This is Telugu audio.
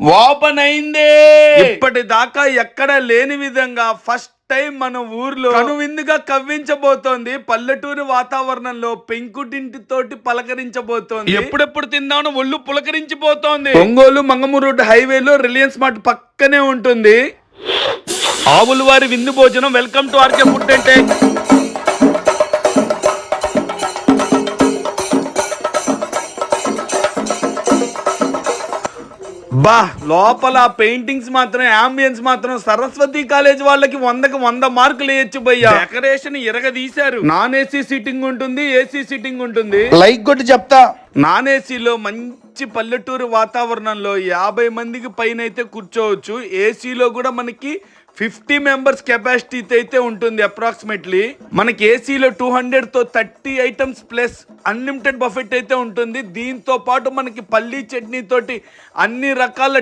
ఓపెన్ అయింది ఇప్పటిదాకా ఎక్కడ లేని విధంగా ఫస్ట్ టైం మన ఊర్లో కనువిందుగా కవ్వించబోతోంది. పల్లెటూరు వాతావరణంలో పెంకుటింటితోటి పలకరించబోతోంది. ఎప్పుడెప్పుడు తిందామని ఒళ్ళు పులకరించిపోతోంది. ఒంగోలు మంగమూరు రోడ్డు హైవేలో రిలయన్స్ మార్ట్ పక్కనే ఉంటుంది. ఆవుల వారి విందు భోజనం. వెల్కమ్ టు ఆర్కే ఫుడ్ అంటే బా లోపల పెయింటింగ్స్ మాత్రం అంబియన్స్ మాత్రం సరస్వతి కాలేజ్ వాళ్ళకి వందకి వంద మార్కులు వేయచ్చు భయ్యా. డెకరేషన్ ఇరగ తీశారు నాన్ ఏసీ సీటింగ్ ఉంటుంది ఏసీ సీటింగ్ ఉంటుంది. లైక్ కొట్టి చెప్తా. నాన్ ఏసీలో మంచి పల్లెటూరు వాతావరణంలో యాభై మందికి పైన అయితే కూర్చోవచ్చు. ఏసీలో కూడా మనకి ఫిఫ్టీ మెంబర్స్ కెపాసిటీ అయితే ఉంటుంది అప్రాక్సిమేట్లీ. మనకి ఏసీలో two హండ్రెడ్తో thirty items plus unlimited buffet అయితే ఉంటుంది. దీంతో పాటు మనకి పల్లీ చట్నీ తోటి అన్ని రకాల